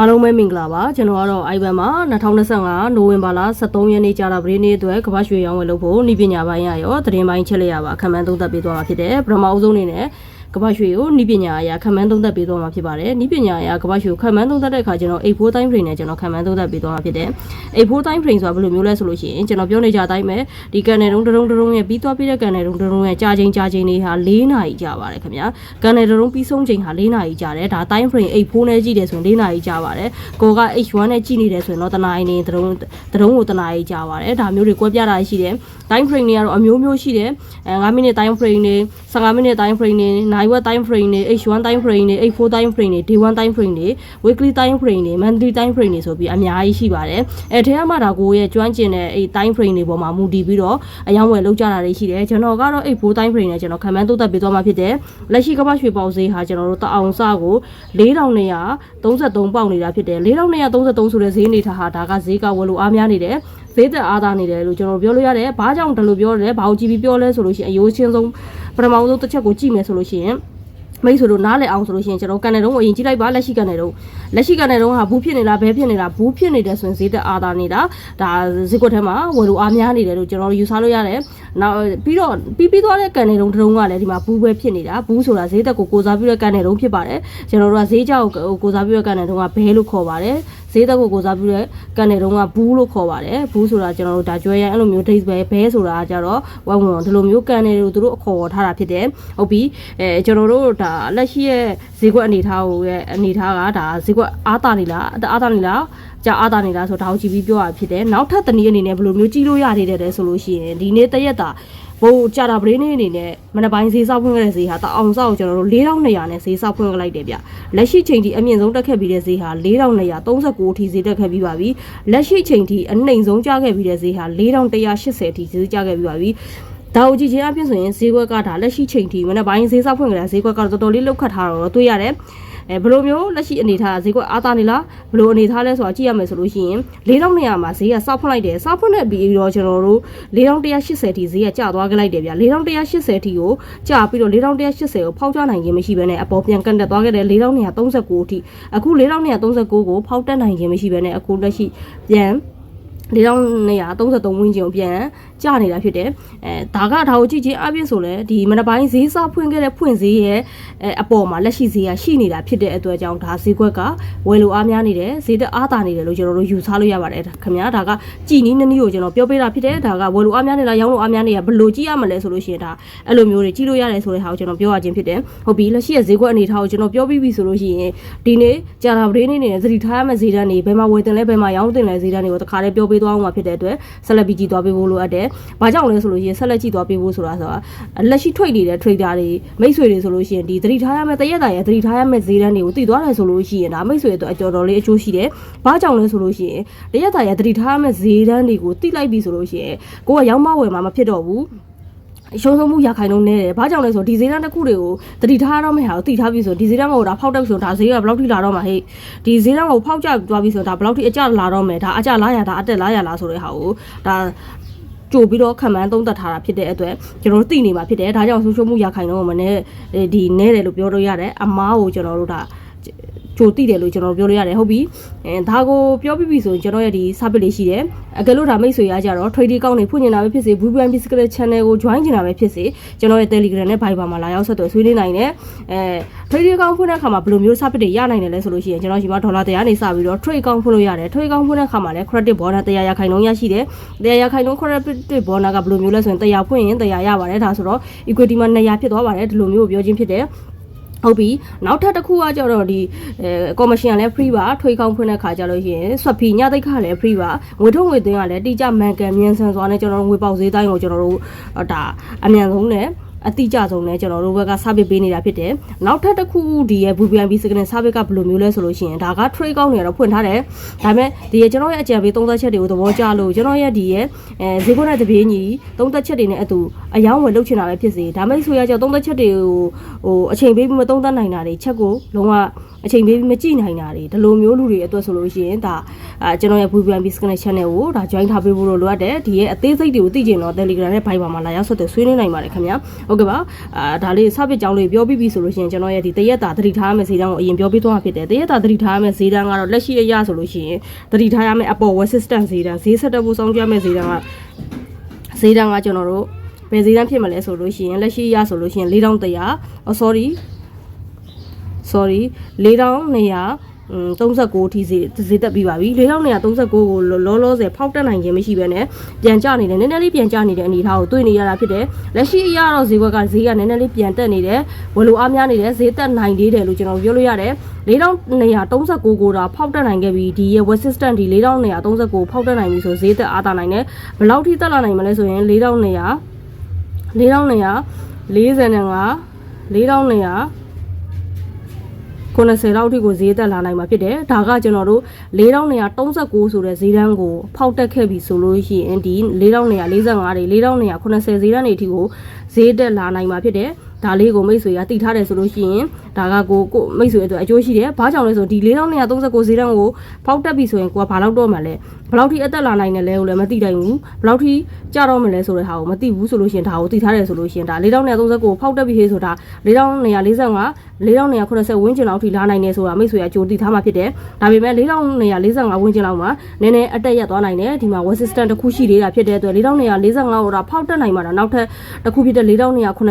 အားလုံးပဲမင်္ဂလာပါကျွန်တော်ကတော့ ivan မှာ2025နိုဝင်ဘာလ23ရက်နေ့ကြာတာပရိနေ့အတွက်ကမ္ဘာရွှေရောင်းဝယ်လုပ်ဖို့ဤပညာပိုင်းရရောသတင်းပိုင်းချက်လက်ရပါခံမှန်းသုံးသပ်ပေးသွားမှာဖြစ်တယ်ပထမအဦးဆုံးအနေနဲ့ ကမ္ဘာရွှေကိုဤပညာအရာခံမှန်းသုံးသပ်ပေးသွားမှာဖြစ်ပါတယ်ဤပညာအရာကမ္ဘာရွှေကိုခံမှန်းသုံးသပ်တဲ့အခါကျွန်တော်84 time frame နဲ့ကျွန်တော်ခံမှန်းသုံးသပ်ပေးသွားမှာဖြစ်တယ်84 time frame ဆိုတာဘယ်လိုမျိုးလဲဆိုလို့ရှိရင်ကျွန်တော်ပြောနေကြအတိုင်းပဲဒီကန်နယ်တုံးတုံးတုံးရဲ့ပြီးသွားပြီးတဲ့ကန်နယ်တုံးတုံးရဲ့ကြာချိန်ကြာချိန်တွေဟာ၄နာရီကြာပါတယ်ခင်ဗျာကန်နယ်တုံးပြီးဆုံးချိန်ဟာ၄နာရီကြာတယ်ဒါ time frame 84နဲ့ကြည့်တယ်ဆိုရင်၄နာရီကြာပါတယ်ကိုက H1 နဲ့ကြည့်နေတယ်ဆိုရင်တော့တနာရီနေတုံးတုံးကိုတနာရီကြာပါတယ်ဒါမျိုးတွေကွဲပြားတာရှိတယ် time frame တွေကတော့အမျိုးမျိုးရှိတယ်အဲ9မိနစ် time frame တွေ15မိနစ် time frame တွေနိုင်ဝက် time frame တွေ H1 time frame တွေ H4 time frame တွေ day1 time frame တွေ weekly time frame တွေ monthly time frame တွေဆိုပြီးအများကြီးရှိပါတယ်အဲထဲမှာဒါကိုရဲ့ကျွမ်းကျင်တဲ့အဲ time frame တွေပေါ်မှာမူတည်ပြီးတော့အယောင်းဝယ်လောက်ကြတာတွေရှိတယ်ကျွန်တော်ကတော့ H4 time frame နဲ့ကျွန်တော်ခံမှန်းသုံးသပ်ပေးသွားမှာဖြစ်တယ်လက်ရှိကမ္ဘာရွှေပေါက်ဈေးဟာကျွန်တော်တို့တအောင်စကို4233ပေါက်နေတာဖြစ်တယ်4233ဆိုတဲ့ဈေးအနေထားဟာဒါကဈေးကဝယ်လို့အားများနေတယ် ဈေးသက်အားသာနေတယ်လို့ကျွန်တော်ပြောလို့ရတယ်။ဘာကြောင့်ဒါလိုပြောရလဲ။ဘာကိုကြည့်ပြီးပြောလဲဆိုလို့ရှိရင်အယိုးချင်းဆုံးပထမဆုံးတစ်ချက်ကိုကြည့်မယ်ဆိုလို့ရှိရင်မိတ်ဆွေတို့နားလည်အောင်ဆိုလို့ရှိရင်ကျွန်တော်ကန်နယ်တုံးကိုအရင်ကြည့်လိုက်ပါလက်ရှိကန်နယ်တုံးလက်ရှိကန်နယ်တုံးဟာဘူးဖြစ်နေလားဘဲဖြစ်နေလားဘူးဖြစ်နေတယ်ဆိုရင်ဈေးသက်အားသာနေတာဒါဈေးကွက်ထဲမှာဝယ်လို့အားများနေတယ်လို့ကျွန်တော်ယူဆလို့ရတယ်နောက်ပြီးတော့ပြီးပြီးသွားတဲ့ကန်နယ်တုံးတစ်တုံးကလည်းဒီမှာဘူးပဲဖြစ်နေတာဘူးဆိုတာဈေးသက်ကိုကိုစားပြီးတဲ့ကန်နယ်တုံးဖြစ်ပါတယ်ကျွန်တော်တို့ကဈေးကြောက်ကိုကိုစားပြီးတဲ့ကန်နယ်တုံးကဘဲလို့ခေါ်ပါတယ် ဈေးသက်ကိုကိုစားပြီးတဲ့ကန်နယ်တုံးကဘူးလို့ခေါ်ပါတယ်ဘူးဆိုတာကျွန်တော်တို့ဒါကြွဲရန်အဲ့လိုမျိုး date ပဲဘဲဆိုတာကကြတော့ဝမ်ဝန်ဒီလိုမျိုးကန်နယ်တွေကိုသူတို့အခေါ်ထားတာဖြစ်တယ်ဟုတ်ပြီအဲကျွန်တော်တို့ဒါလက်ရှိရဲ့ဈေးကွက်အနေထားကိုရဲ့အနေထားကဒါဈေးကွက်အားတာနေလားအားတာနေလားကြာအားတာနေလားဆိုတော့ဒါကိုကြည့်ပြီးပြောရဖြစ်တယ်နောက်ထပ်တနည်းအနေနဲ့ဘယ်လိုမျိုးကြည့်လို့ရသေးတယ်လဲဆိုလို့ရှိရင်ဒီနေ့တရက်တာ ဘိုးကြာတာပရင်းနေအနေနဲ့မနက်ပိုင်းဈေးဆောက်ဖွင့်ခဲ့တဲ့ဈေးဟာတအောင်ဆောက်ကိုကျွန်တော်တို့4200နဲ့ဈေးဆောက်ဖွင့်ခဲ့လိုက်တယ်ဗျလက်ရှိချိန်ထိအမြင့်ဆုံးတက်ခဲ့ပြီးတဲ့ဈေးဟာ4239အထိဈေးတက်ခဲ့ပြီးပါပြီလက်ရှိချိန်ထိအနှိမ်ဆုံးကျခဲ့ပြီးတဲ့ဈေးဟာ4180အထိဈေးကျခဲ့ပြီးပါပြီဒါကိုကြည့်ချင်းအပြင်ဆိုရင်ဈေးကွက်ကဒါလက်ရှိချိန်ထိမနက်ပိုင်းဈေးဆောက်ဖွင့်ကြတဲ့ဈေးကွက်ကတော့တော်တော်လေးလောက်ခတ်ထားတော့တွေ့ရတယ် အဲဘယ်လိုမျိုးလက်ရှိအနေထားဈေးကွက်အားတာနေလားဘယ်လိုအနေထားလဲဆိုတာကြည့်ရမယ်ဆိုလို့ရှိရင်4200မှာဈေးကစောက်ဖွင့်လိုက်တယ်စောက်ဖွင့်တဲ့ပြီးတော့ကျွန်တော်တို့4180ထိဈေးကကျသွားခဲ့လိုက်တယ်ဗျ4180ထိကိုကျပြီးတော့4180ကိုဖောက်ချနိုင်ခြင်းမရှိဘဲနဲ့အပေါ်ပြန်ကန်တက်သွားခဲ့တယ်4239အထိအခု4239ကိုဖောက်တက်နိုင်ခြင်းမရှိဘဲနဲ့အခုလက်ရှိပြန်4233ဝန်းကျင်ကိုပြန် ကျနေတာဖြစ်တယ်အဲဒါကဒါကိုကြည့်ချင်းအပြည့်ဆိုလဲဒီမနက်ပိုင်းဈေးစဖွင့်ခဲ့တဲ့ဖွင့်ဈေးရဲ့အဲအပေါ်မှာလက်ရှိဈေးကရှိနေတာဖြစ်တဲ့အတွက်ကြောင့်ဒါဈေးကွက်ကဝယ်လိုအားများနေတယ်ဈေးတက်အားတာနေတယ်လို့ကျွန်တော်တို့ယူဆလို့ရပါတယ်ခင်ဗျာဒါကကြည်နီးနည်းနည်းကိုကျွန်တော်ပြောပေးတာဖြစ်တယ်ဒါကဝယ်လိုအားများနေလားရောင်းလိုအားများနေရဘယ်လိုကြည့်ရမလဲဆိုလို့ရှိရင်ဒါအဲ့လိုမျိုးတွေကြည့်လို့ရတယ်ဆိုတဲ့ဟာကိုကျွန်တော်ပြောရခြင်းဖြစ်တယ်ဟုတ်ပြီလက်ရှိရဲ့ဈေးကွက်အနေထားကိုကျွန်တော်ပြောပြီးပြီဆိုလို့ရှိရင်ဒီနေ့ကြာတာပဒေးနေနေသတိထားရမယ့်ဈေးတန်းတွေဘယ်မှာဝယ်တင်လဲဘယ်မှာရောင်းတင်လဲဈေးတန်းတွေကိုတခါတည်းပြောပေးသွားအောင်မှာဖြစ်တဲ့အတွက်ဆက်လက်ပြီးကြည့်သွားပေးဖို့လိုအပ်တယ်။ဘာကြောင့်လဲဆိုလို့ရှိရင်ဆက်လက်ကြည့်သွားပေးဖို့ဆိုတာဆိုတာလက်ရှိ trade နေတဲ့ trader တွေမိတ်ဆွေတွေဆိုလို့ရှိရင်ဒီသတိထားရမယ့်တရက်တာရဲ့သတိထားရမယ့်ဈေးတန်းတွေကိုသိသွားတယ်ဆိုလို့ရှိရင်ဒါမိတ်ဆွေတွေအတွက်အကျော်တော်လေးအကျိုးရှိတယ်။ဘာကြောင့်လဲဆိုလို့ရှိရင်တရက်တာရဲ့သတိထားရမယ့်ဈေးတန်းတွေကိုသိလိုက်ပြီဆိုလို့ရှိရင်ကိုကရောင်းမဝယ်မှာမဖြစ်တော့ဘူး။အရှုံးဆုံးမှုရခိုင်လုံးနေတယ်။ဘာကြောင့်လဲဆိုတော့ဒီဈေးတန်းတစ်ခုတွေကိုတတိထားတော့မယ့်ဟာကိုတိထားပြီးဆိုဒီဈေးတန်းကိုဒါဖောက်တက်ဆိုဒါဈေးကဘယ်လောက်ထိလာတော့မှာဟဲ့။ဒီဈေးတန်းကိုဖောက်ကျသွားပြီးဆိုဒါဘယ်လောက်ထိအကျလာတော့မယ်ဒါအကျလာရတာအတက်လာရလားဆိုတဲ့ဟာကိုဒါ ကြိုပြီးတော့ခံမှန်းသုံးသပ်ထားတာဖြစ်တဲ့အတွက်ကျွန်တော်တို့သိနေမှာဖြစ်တယ်ဒါကြောင့်ဆိုရှယ်မီဒီယာခိုင်တော့မနဲ့ဒီနဲတယ်လို့ပြောလို့ရတယ်အမားကိုကျွန်တော်တို့ဒါ ကြိုတိတယ်လို့ကျွန်တော်ပြောလို့ရတယ်ဟုတ်ပြီအဲဒါကိုပြောပြပြီဆိုရင်ကျွန်တော်ရဲ့ဒီ service လေးရှိတယ်အကယ်လို့ဒါမိတ်ဆွေရကြတော့ trading ကောင်းနေဖွင့်နေတာပဲဖြစ်စေ VPN Physical Channel ကို join ချင်တာပဲဖြစ်စေကျွန်တော်ရဲ့ Telegram နဲ့ Viber မှာလာရောက်ဆက်သွယ်ဆွေးနွေးနိုင်တယ်အဲ trading ကောင်းဖွင့်တဲ့အခါမှာဘယ်လိုမျိုး service တွေရနိုင်တယ်လဲဆိုလို့ရှိရင်ကျွန်တော်ရှိမှာဒေါ်လာ100နေစပြီးတော့ trade ကောင်းဖွင့်လို့ရတယ် trade ကောင်းဖွင့်တဲ့အခါမှာလည်း credit bonus 100ရာခိုင်နှုန်းရရှိတယ်100ရာခိုင်နှုန်း credit bonus ကဘယ်လိုမျိုးလဲဆိုရင်100ဖွင့်ရင်100ရပါတယ်ဒါဆိုတော့ equity မှာ200ဖြစ်သွားပါတယ်ဒီလိုမျိုးကိုပြောချင်းဖြစ်တယ် ဟုတ်ပြီနောက်ထပ်တစ်ခုကကြတော့ဒီအဲကော်မရှင်ကလည်း free ပါထွေးကောင်းဖွင့်တဲ့ခါကြလို့ရှိရင်ဆွတ်ဖီညသိက်ခလည်း free ပါငွေထုတ်ငွေသွင်းကလည်းတိကျမှန်ကန်မြန်ဆန်စွာနဲ့ကျွန်တော်တို့ငွေပေါက်ဈေးတိုင်းကိုကျွန်တော်တို့ဒါအမြန်ဆုံးနဲ့ အတိအကျဆုံးနဲ့ကျွန်တော်တို့ဘက်က service ပေးနေတာဖြစ်တယ်။နောက်ထပ်တစ်ခုဒီရဲ့ VPN Signal service ကဘယ်လိုမျိုးလဲဆိုလို့ရှိရင်ဒါက trade ကောင်းနေတော့ဖွင့်ထားတယ်။ဒါပေမဲ့ဒီရဲ့ကျွန်တော်ရဲ့အကြံပေးသုံးသက်ချက်တွေကိုသဘောကျလို့ကျွန်တော်ရဲ့ဒီရဲ့အဲဈေးကွက်နဲ့တပြေးညီသုံးသက်ချက်တွေနဲ့အတူအယောင်းဝယ်လုပ်ချင်တာပဲဖြစ်စေ။ဒါမဲ့ဆိုရကြသုံးသက်ချက်တွေကိုဟိုအချိန်ပေးပြီးမသုံးသက်နိုင်တာတွေချက်ကိုလုံးဝအချိန်ပေးပြီးမကြည့်နိုင်တာတွေဒီလိုမျိုးလူတွေအတွက်ဆိုလို့ရှိရင်ဒါအာကျွန်တော်ရဲ့ VPN Business Channel ကိုဒါ join ထားပေးဖို့လို့လိုအပ်တယ်ဒီရဲ့အသေးစိတ်တွေကိုသိချင်တော့ Telegram နဲ့ Viber မှာလာရောက်ဆက်သွယ်ဆွေးနွေးနိုင်ပါတယ်ခင်ဗျာဟုတ်ကဲ့ပါအာဒါလေးစပစ်ကြောင်းလေးပြောပြီးပြီဆိုလို့ရှိရင်ကျွန်တော်ရဲ့ဒီတရက်တာသတိထားရမယ့်ဈေးတန်းကိုအရင်ပြောပြသွားမှာဖြစ်တယ်တရက်တာသတိထားရမယ့်ဈေးတန်းကတော့လက်ရှိအရဆိုလို့ရှိရင်သတိထားရမယ့်အပေါ် web system ဈေးတန်းဈေးဆက်တက်ဖို့စောင့်ကြရမယ့်ဈေးတန်းကဈေးတန်းကကျွန်တော်တို့ဘယ်ဈေးတန်းဖြစ်မလဲဆိုလို့ရှိရင်လက်ရှိအရဆိုလို့ရှိရင်4100အော် sorry sorry 4200อืม39အထိဈေးဈေးတက်ပြီးပါပြီ4239ကိုလောလောဆယ်ဖောက်တက်နိုင်ခြင်းမရှိဘဲနဲ့ပြန်ကျနေတယ်နည်းနည်းလေးပြန်ကျနေတဲ့အနေအထားကိုတွေ့နေရတာဖြစ်တယ်လက်ရှိအရတော့ဈေးဘက်ကဈေးကနည်းနည်းလေးပြန်တက်နေတယ်ဝယ်လိုအားများနေတယ်ဈေးတက်နိုင်သေးတယ်လို့ကျွန်တော်ပြောလို့ရတယ်4239ကိုတာဖောက်တက်နိုင်ခဲ့ပြီဒီရဲ့ web system ဒီ4239ဖောက်တက်နိုင်ပြီဆိုဈေးတက်အားတာနိုင်တယ်ဘယ်လောက်ထိတက်လာနိုင်မလဲဆိုရင်4200 4200 45 4200 90လောက်ထိကိုဈေးတက်လာနိုင်မှာဖြစ်တယ်။ဒါကကျွန်တော်တို့4239ဆိုတဲ့ဈေးတန်းကိုဖောက်တက်ခဲ့ပြီဆိုလို့ရှိရင်ဒီ4245တွေ4290ဈေးတန်းတွေအထိကိုဈေးတက်လာနိုင်မှာဖြစ်တယ်။ဒါလေးကိုမိတ်ဆွေကတည်ထားတယ်ဆိုလို့ရှိရင်ဒါကကိုကိုမိတ်ဆွေအတွက်အကျိုးရှိတယ်။ဘာကြောင့်လဲဆိုဒီ4239ဈေးတန်းကိုဖောက်တက်ပြီဆိုရင်ကိုကဘာလောက်တော့မှလဲ။ဘယ်လောက်ထိအသက်လာနိုင်တယ်လဲကိုလည်းမသိနိုင်ဘူး။ဘယ်လောက်ထိကြတော့မလဲဆိုတဲ့ဟာကိုမသိဘူးဆိုလို့ရှိရင်ဒါကိုတည်ထားတယ်ဆိုလို့ရှိရင်ဒါ4239ဖောက်တက်ပြီဟေးဆိုတာ4245 4290ဝန်းကျင်လောက်ထိလာနိုင်နေဆိုတာမိတ်ဆွေကကြိုတည်ထားမှဖြစ်တယ်။ဒါပေမဲ့4245ဝန်းကျင်လောက်မှာနည်းနည်းအတက်ရက်သွားနိုင်တယ်။ဒီမှာ web system တစ်ခုရှိသေးတာဖြစ်တဲ့အတွက်4245ကိုတော့ဖောက်တက်နိုင်မှာတော့နောက်ထပ်တစ်ခုဖြစ်တဲ့4290ကို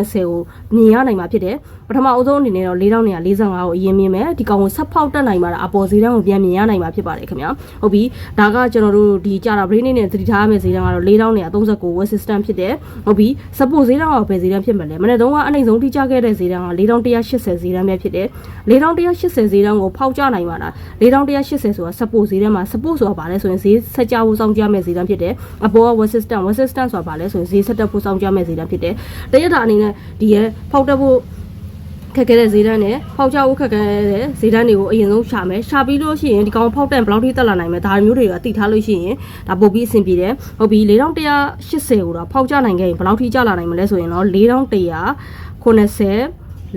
မြင်ရနိုင်မှာဖြစ်တယ်။ ပထမအဆုံးအနေနဲ့တော့4245ကိုအရင်မြင်မယ်။ဒီကောင်ကိုဆက်ဖောက်တက်နိုင်မှာတော့အပေါ်ဈေးတန်းကိုပြန်မြင်ရနိုင်မှာဖြစ်ပါတယ်ခင်ဗျာ။ဟုတ်ပြီ။ဒါကကျွန်တော်တို့ဒီကြာတာ brain နဲ့သတိထားရမယ့်ဈေးတန်းကတော့4239 web system ဖြစ်တယ်။ဟုတ်ပြီ support ဈေးတန်းကဘယ်ဈေးတန်းဖြစ်မလဲ။မနေ့တုန်းကအနှိမ့်ဆုံးထိကြခဲ့တဲ့ဈေးတန်းက4180ဈေးတန်းပဲဖြစ်တယ်။4180ဈေးတန်းကိုဖောက်ကြနိုင်ပါလား။4180ဆိုတာ support ဈေးတန်းမှာ support ဆိုတာဘာလဲဆိုရင်ဈေးဆက်ကြဖို့စောင့်ကြမယ့်ဈေးတန်းဖြစ်တယ်။အပေါ်က web system web system ဆိုတာဘာလဲဆိုရင်ဈေးဆက်တက်ဖို့စောင့်ကြမယ့်ဈေးတန်းဖြစ်တယ်။တရက်တာအနေနဲ့ဒီရဲ့ဖောက်တက်ဖို့ ခက်ခဲတဲ့ဈေးတန်းနဲ့ဖောက်ချဖို့ခက်ခဲတဲ့ဈေးတန်းတွေကိုအရင်ဆုံးရှာမယ်ရှာပြီးလို့ရှိရင်ဒီကောင်ဖောက်တန်ဘယ်လောက်ထိတက်လာနိုင်မလဲဒါမျိုးတွေကတိထားလို့ရှိရင်ဒါပုတ်ပြီးအဆင်ပြေတယ်ဟုတ်ပြီ4180ကိုတော့ဖောက်ချနိုင်ခဲ့ရင်ဘယ်လောက်ထိကျလာနိုင်မလဲဆိုရင်တော့4190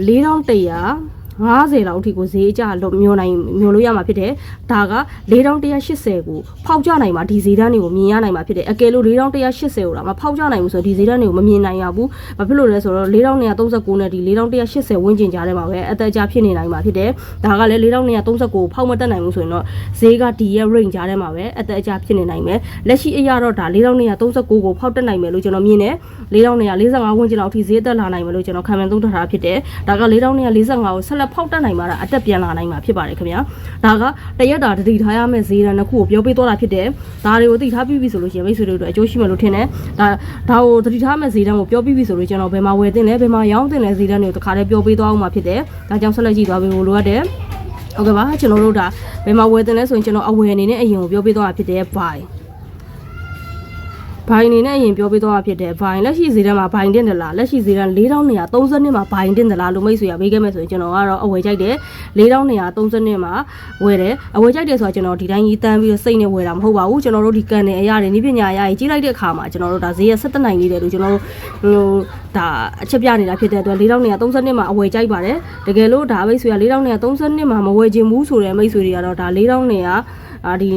4100 50လောက်အထိကိုဈေးအကျလို့မျိုးနိုင်မျိုးလို့ရမှာဖြစ်တယ်။ဒါက4180ကိုဖောက်ကြနိုင်မှာဒီဈေးတန်းတွေကိုမြင်ရနိုင်မှာဖြစ်တယ်။အကယ်လို့4180ကိုတော့မဖောက်ကြနိုင်ဘူးဆိုတော့ဒီဈေးတန်းတွေကိုမမြင်နိုင်ရဘူး။ဘာဖြစ်လို့လဲဆိုတော့4239နဲ့ဒီ4180ဝန်းကျင်ကြားထဲမှာပဲအသက်အကျဖြစ်နေနိုင်မှာဖြစ်တယ်။ဒါကလည်း4239ကိုဖောက်မတက်နိုင်ဘူးဆိုရင်တော့ဈေးကဒီရဲ့ range ကြားထဲမှာပဲအသက်အကျဖြစ်နေနိုင်မယ်။လက်ရှိအရာတော့ဒါ4239ကိုဖောက်တက်နိုင်မယ်လို့ကျွန်တော်မြင်တယ်။4245ဝန်းကျင်လောက်ထိဈေးတက်လာနိုင်မယ်လို့ကျွန်တော်ခံမှန်းသုံးသပ်ထားဖြစ်တယ်။ဒါက4245ကိုဆက်လက်ဖောက်တက်နိုင်မှာဒါအတက်ပြန်လာနိုင်မှာဖြစ်ပါတယ်ခင်ဗျာဒါကတရက်တာတတိထားရမယ့်ဈေးတန်းတစ်ခုကိုပြောပြသွားတာဖြစ်တယ်ဒါတွေကိုသိထားပြီးပြီဆိုလို့ရှိရင်မိတ်ဆွေတို့အတွက်အကျိုးရှိမယ်လို့ထင်တယ်ဒါဒါကိုတတိထားမယ့်ဈေးတန်းကိုပြောပြပြီဆိုလို့ကျွန်တော်ဘယ်မှာဝယ်တင်လဲဘယ်မှာရောင်းတင်လဲဈေးတန်းတွေကိုတခါတည်းပြောပြသွားအောင်မှာဖြစ်တယ်ဒါကြောင့်ဆက်လက်ကြည့်သွားပေးဖို့လိုအပ်တယ်ဟုတ်ကဲ့ပါကျွန်တော်တို့ဒါဘယ်မှာဝယ်တင်လဲဆိုရင်ကျွန်တော်အဝယ်အနေနဲ့အရင်ကိုပြောပြသွားတာဖြစ်တယ် buy ဘိုင်အနေနဲ့အရင်ပြောပြသွားတာဖြစ်တယ်ဘိုင်လက်ရှိဈေးတန်းမှာဘိုင်တင်တယ်လားလက်ရှိဈေးတန်း4230မှာဘိုင်တင်တယ်လားလို့မိတ်ဆွေရပေးခဲ့မယ်ဆိုရင်ကျွန်တော်ကတော့အဝယ်ကြိုက်တယ်4230မှာဝယ်တယ်အဝယ်ကြိုက်တယ်ဆိုတော့ကျွန်တော်ဒီတိုင်းကြီးတန်းပြီးတော့စိတ်နဲ့ဝယ်တာမဟုတ်ပါဘူးကျွန်တော်တို့ဒီကန်နေအရာတွေနိပညာအရာကြီးကြီးလိုက်တဲ့အခါမှာကျွန်တော်တို့ဒါဈေးရဆက်တက်နိုင်နေတယ်လို့ကျွန်တော်တို့ဟိုဒါအချက်ပြနေတာဖြစ်တဲ့အတွက်4230မှာအဝယ်ကြိုက်ပါတယ်တကယ်လို့ဒါမိတ်ဆွေက4230မှာမဝယ်ခြင်းဘူးဆိုတဲ့မိတ်ဆွေတွေကတော့ဒါ4200အာ ဒီ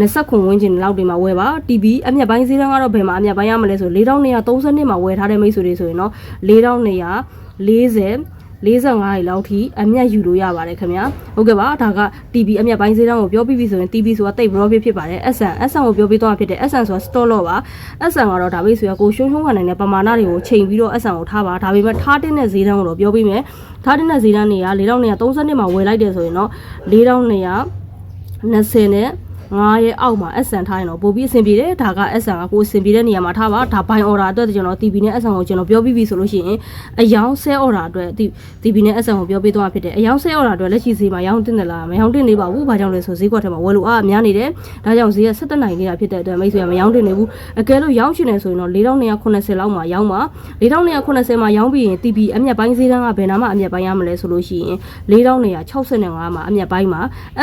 20ခွန်ဝန်းကျင်လောက်တွေမှာဝယ်ပါ TV အမြတ်ပိုင်းဈေးတန်းကတော့ဘယ်မှာအမြတ်ပိုင်းရမလဲဆို4232မှာဝယ်ထားတဲ့မိတ်ဆွေတွေဆိုရင်တော့4240 45ရီလောက်ထိအမြတ်ယူလို့ရပါတယ်ခင်ဗျာဟုတ်ကဲ့ပါဒါက TV အမြတ်ပိုင်းဈေးတန်းကိုပြောပြီးပြီဆိုရင် TV ဆိုတာတိတ် profit ဖြစ်ပါတယ် SN SN ကိုပြောပြီးတော့ဖြစ်တယ် SN ဆိုတာ store lot ပါ SN ကတော့ဒါပဲဆိုရကိုရှုံးရှုံးခံနိုင်တဲ့ပမာဏတွေကိုချိန်ပြီးတော့ SN ကိုထားပါဒါပေမဲ့ထားတဲ့ဈေးတန်းကိုတော့ပြောပြီးမယ်ထားတဲ့ဈေးတန်းတွေက4230မှာဝယ်လိုက်တယ်ဆိုရင်တော့4200 20နဲ့ 9ရဲ့အောက်မှာ SN ထားရင်တော့ပိုပြီးအဆင်ပြေတယ်ဒါက SN ကကိုအဆင်ပြေတဲ့နေရာမှာထားပါဒါဘိုင် order အတွက်ကျွန်တော် TB နဲ့ SN ကိုကျွန်တော်ပြောပြီးပြီဆိုလို့ရှိရင်အယောင် sell order အတွက် TB နဲ့ SN ကိုပြောပေးသွားဖြစ်တယ်အယောင် sell order အတွက်လက်ရှိဈေးမှာရောင်းတင်တယ်လားမရောင်းတင်နေပါဘူးဘာကြောင့်လဲဆိုဈေးကွက်ထဲမှာဝယ်လို့အားအများနေတယ်ဒါကြောင့်ဈေးကဆက်တက်နိုင်နေတာဖြစ်တဲ့အတွက်မိတ်ဆွေကမရောင်းတင်နေဘူးအကယ်လို့ရောင်းချင်တယ်ဆိုရင်တော့4280လောက်မှာရောင်းပါ4280မှာရောင်းပြီးရင် TB အမြတ်ပိုင်းဈေးတန်းကဘယ်နာမှအမြတ်ပိုင်းရမလဲဆိုလို့ရှိရင်4265မှာအမြတ်ပိုင်းမှာ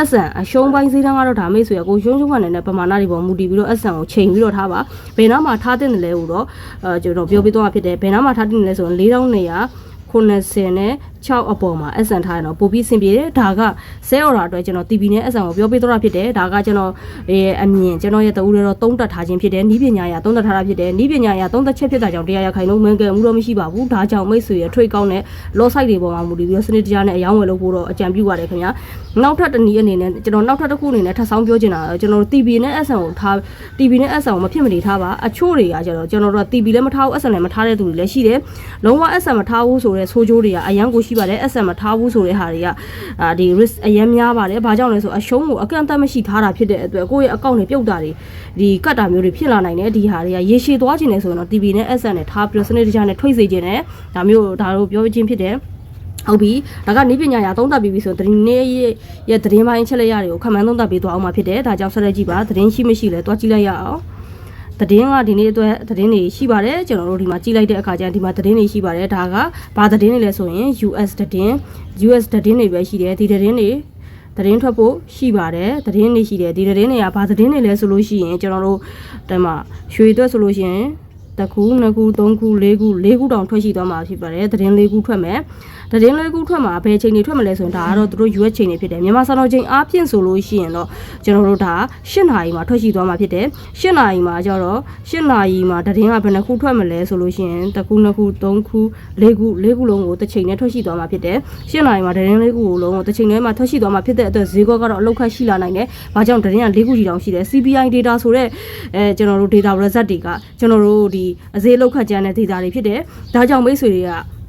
SN အရှုံးပိုင်းဈေးတန်းကတော့ဒါမိတ်ဆွေကကိုရုံးရုံးကနေနဲ့ပမာဏတွေပေါ်မူတည်ပြီးတော့ SN ကိုချိန်ပြီးတော့ထားပါဘယ်နားမှာထားတဲ့လဲဟိုတော့အဲကျွန်တော်ပြောပြသွားမှာဖြစ်တယ်ဘယ်နားမှာထားတဲ့လဲဆိုရင်4200 90နဲ့ 6အပေါ်မှာ SN ထားရင်တော့ပို့ပြီးဆင်ပြေတယ်ဒါက sale order အတွက်ကျွန်တော် TB နဲ့ SN ကိုပြောပေးတော့တာဖြစ်တယ်ဒါကကျွန်တော်ရဲ့အမြင်ကျွန်တော်ရဲ့တူတွေတော့သုံးတက်ထားခြင်းဖြစ်တယ်နီးပညာရသုံးတက်ထားတာဖြစ်တယ်နီးပညာရသုံးတက်ချက်ဖြစ်တာကြောင့်တရားရခိုင်လုံးမှန်ကန်မှုတော့မရှိပါဘူးဒါကြောင့်မိတ်ဆွေရဲ့ trade ကောင်းတဲ့ low side တွေပေါ်မှာမူတည်ပြီးတော့စနစ်တကျနဲ့အယောင်းဝယ်လုပ်ဖို့တော့အကြံပြုပါတယ်ခင်ဗျာနောက်ထပ်တစ်နည်းအနေနဲ့ကျွန်တော်နောက်ထပ်တစ်ခုအနေနဲ့ထပ်ဆောင်ပြောချင်တာကျွန်တော် TB နဲ့ SN ကိုထား TB နဲ့ SN ကိုမဖြစ်မနေထားပါအချို့တွေကကျတော့ကျွန်တော်တို့က TB လည်းမထားဘူး SN လည်းမထားတဲ့သူတွေလည်းရှိတယ်လုံးဝ SN မထားဘူးဆိုတဲ့ဆိုးကျိုးတွေကအရန်ကိုရှိပါတယ် SN မထားဘူးဆိုတဲ့ဟာတွေကအာဒီ risk အရန်များပါတယ်ဘာကြောင့်လဲဆိုအရှုံးကိုအကန့်အသတ်မရှိထားတာဖြစ်တဲ့အတွက်ကိုယ့်ရဲ့အကောင့်တွေပြုတ်တာတွေဒီကတ်တာမျိုးတွေဖြစ်လာနိုင်တယ်ဒီဟာတွေကရေရှည်သွားခြင်းနေဆိုရင်တော့ TB နဲ့ SN နဲ့ထားပြီးတော့စနစ်တကျနဲ့ထွေးစေခြင်းနဲ့ဒါမျိုးဒါတို့ပြောခြင်းဖြစ်တယ်ဟုတ်ပြီဒါကနေပညာရာသုံးသပ်ပြီးပြီဆိုတော့ဒီနေ့ရဲ့သတင်းပိုင်းချက်လက်ရတွေကိုခံမှန်းသုံးသပ်ပြီးသွားအောင်မှာဖြစ်တယ်ဒါကြောင့်ဆက်လက်ကြည့်ပါသတင်းရှိမရှိလဲတွားကြည့်လိုက်ရအောင် သတင်းကဒီနေ့အတွက်သတင်းတွေရှိပါတယ်ကျွန်တော်တို့ဒီမှာကြည့်လိုက်တဲ့အခါကျရင်ဒီမှာသတင်းတွေရှိပါတယ်ဒါကဘာသတင်းတွေလဲဆိုရင် US သတင်း US သတင်းတွေပဲရှိတယ်ဒီသတင်းတွေသတင်းထွက်ဖို့ရှိပါတယ်သတင်းတွေရှိတယ်ဒီသတင်းတွေကဘာသတင်းတွေလဲဆိုလို့ရှိရင်ကျွန်တော်တို့ဒီမှာရွှေအတွက်ဆိုလို့ရှိရင်တစ်ခုနှစ်ခုသုံးခုလေးခုလေးခုတောင်ထွက်ရှိသွားမှာဖြစ်ပါတယ်သတင်းလေးခုထွက်မယ် သတင်းလေးခုထွက်မှာဘယ်ချိန်တွေထွက်မလဲဆိုရင်ဒါကတော့သူတို့ US ချိန်တွေဖြစ်တယ်မြန်မာစံတော်ချိန်အားဖြင့်ဆိုလို့ရှိရင်တော့ကျွန်တော်တို့ဒါ၈နာရီမှာထွက်ရှိသွားမှာဖြစ်တယ်၈နာရီမှာကျတော့၈နာရီမှာသတင်းကဘယ်နှခုထွက်မလဲဆိုလို့ရှိရင်တစ်ခုနှစ်ခုသုံးခုလေးခုလေးခုလုံးကိုတစ်ချိန်နဲ့ထွက်ရှိသွားမှာဖြစ်တယ်၈နာရီမှာသတင်းလေးခုကိုလုံးကိုတစ်ချိန်နဲ့မှထွက်ရှိသွားမှာဖြစ်တဲ့အတွက်ဈေးကွက်ကတော့အလောက်ခတ်ရှိလာနိုင်တယ်။ဘာကြောင့်သတင်းကလေးခုကြီးတောင်ရှိတယ် CPI data ဆိုတော့အဲကျွန်တော်တို့ data result တွေကကျွန်တော်တို့ဒီအဈေးလောက်ခတ်ကြမ်းတဲ့ data တွေဖြစ်တယ်။ဒါကြောင့်မိတ်ဆွေတွေက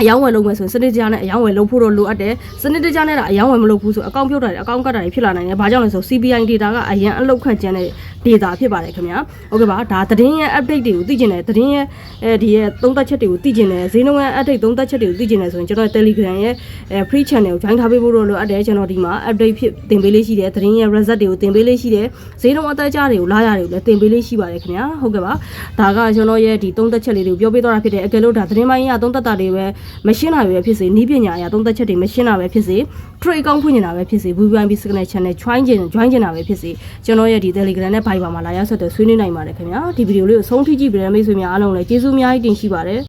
အယောင်းဝယ်လုပ်မယ်ဆိုရင်စနစ်တကျနဲ့အယောင်းဝယ်လုပ်ဖို့တော့လိုအပ်တယ်စနစ်တကျနဲ့ကအယောင်းဝယ်မလုပ်ဘူးဆိုအကောင့်ပြုတ်တာတွေအကောင့်ကတ်တာတွေဖြစ်လာနိုင်တယ်ဘာကြောင့်လဲဆို CPI data ကအရင်အလောက်ခတ်ကျန်းတဲ့ data ဖြစ်ပါတယ်ခင်ဗျာဟုတ်ကဲ့ပါဒါသတင်းရဲ့ update တွေကိုသိကျင်တယ်သတင်းရဲ့အဲဒီရဲ့သုံးသက်ချက်တွေကိုသိကျင်တယ်ဈေးနှုန်းရဲ့ update သုံးသက်ချက်တွေကိုသိကျင်တယ်ဆိုရင်ကျွန်တော် Telegram ရဲ့အဲ free channel ကို join ထားပေးဖို့တော့လိုအပ်တယ်ကျွန်တော်ဒီမှာ update ဖြစ်တင်ပေးလေးရှိတယ်သတင်းရဲ့ result တွေကိုတင်ပေးလေးရှိတယ်ဈေးနှုန်းအသက်ကြားတွေကိုလာရတွေကိုလည်းတင်ပေးလေးရှိပါတယ်ခင်ဗျာဟုတ်ကဲ့ပါဒါကကျွန်တော်ရဲ့ဒီသုံးသက်ချက်လေးတွေကိုပြောပေးသွားတာဖြစ်တယ်အကယ်လို့ဒါသတင်းပိုင်းရသုံးသက်တာတွေပဲမရှင်းတာပဲဖြစ်စေနီးပညာအရာသုံးသက်ချက်တွေမရှင်းတာပဲဖြစ်စေ trade ကောင်းဖွင့်နေတာပဲဖြစ်စေ VVIP signal channel join ကျင် join ကျင်တာပဲဖြစ်စေကျွန်တော်ရဲ့ဒီ Telegram နဲ့ Viber မှာလာရောက်ဆက်သွယ်ဆွေးနွေးနိုင်ပါတယ်ခင်ဗျာဒီဗီဒီယိုလေးကိုဆုံးထိကြည့်ပြီးတဲ့မိတ်ဆွေများအားလုံးလည်းကျေးဇူးအများကြီးတင်ရှိပါတယ်